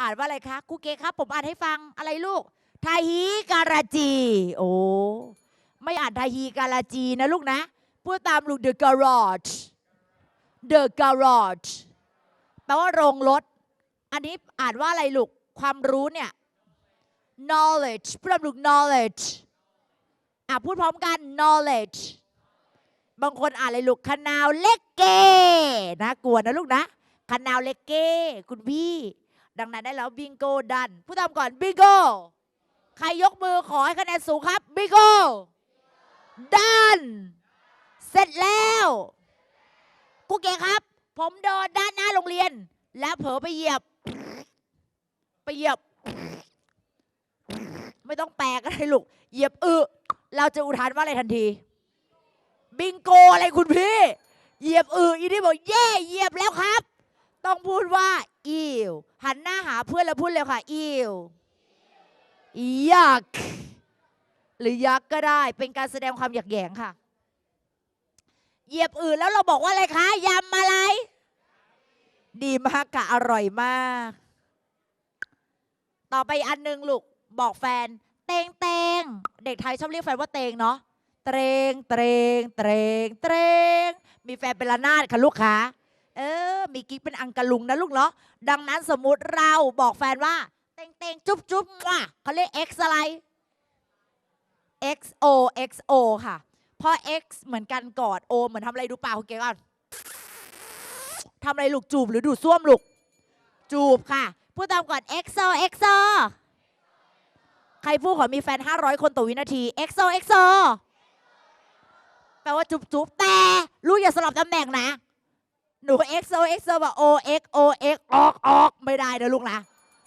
อ่านว่าอะไรคะครูเกครับ ผมอ่านให้ฟังอะไรลูกไทฮีการาจี โอ้ไม่อ่านไทฮีการาจีนะลูกนะพูดตามลูก the garage the garage แปลว่าโรงรถ อันนี้อ่านว่าอะไรลูก ความรู้เนี่ย knowledge พูดตามลูก knowledge อะพูดพร้อมกัน knowledge บางคนอ่านอะไรลูกคานาวเล็กเก้นะกลัวนะลูกนะคานาวเล็กเก้คุณพี่ ดังนั้นได้แล้วบิงโกดันพูดตามก่อนบิงโกใครยกมือขอให้คะแนนสูงครับบิงโกดัน เสร็จแล้วครูเก๋ครับ ผมเดินด้านหน้าโรงเรียน แล้วเผลอไปเหยียบ ไปเหยียบ ไม่ต้องแปลก็ได้ลูกเหยียบอึเราจะอุทานว่าอะไรทันที บิงโกอะไรคุณพี่ เหยียบอึอีนี่บอกเย่เหยียบแล้วครับ ต้องพูดว่าอิว หันหน้าหาเพื่อนแล้วพูดเร็วค่ะ อิวยักหรือยักก็ได้ เป็นการแสดงความหยักแยงค่ะ เหยียบอื่นแล้วเราบอกว่าอะไรคะยำอะไร ดีมากกะอร่อยมาก ต่อไปอันหนึงลูก บอกแฟน เตงเตงเด็กไทยชอบเรียกแฟนว่าเตงเนาะเตรงเตรงเตรงเตรงมีแฟนเป็นระนาดค่ะลูกค้า เออ มีกิ๊กเป็นอังกะลุงนะลูกเนาะดังนั้นสมมุติเราบอกแฟนว่าเต่งเต่งจุ๊บจุ๊บว่ะเขาเรียก X อะไร XO XO ค่ะพอ X เหมือนกันกอด O เหมือนทำอะไรดูเปล่าคุณเก๋ก่อนทำอะไรลูกจูบหรือดูดซ่วมลูก จูบค่ะ พูดตามก่อน XO XO ใครพูดขอมีแฟน 500 คนต่อวินาที XO XO แปลว่าจุ๊บจุ๊บแต่ลูกอย่าสลับตำแหน่งนะ หนู XO XO แบบ O X O X ออกออกไม่ได้นะลูกนะ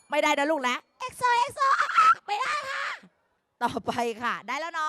ไม่ได้นะลูกนะ XO XO ออกออกไม่ได้ค่ะ ต่อไปค่ะ ได้แล้วเนาะ